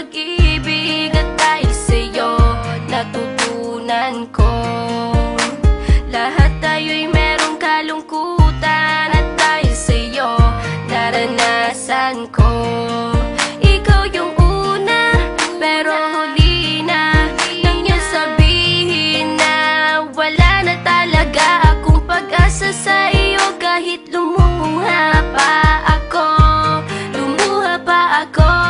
pag-ibig At dahil sa'yo natutunan ko. Lahat tayo'y merong kalungkutan At dahil sa'yo naranasan ko. Ikaw yung una pero huli na Nang sabihin na wala na talaga akong pag-asa sa iyo Kahit lumuha pa ako Lumuha pa ako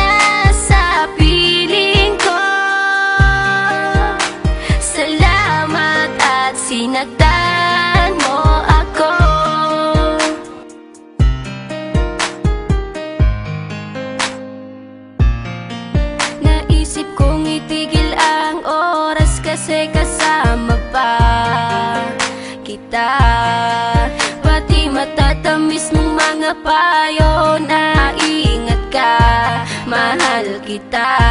Naisip kong itigil ang oras kasi kasama pa kita. Pati matatamis mong mga payo na ingat ka Mahal kita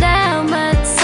down, but.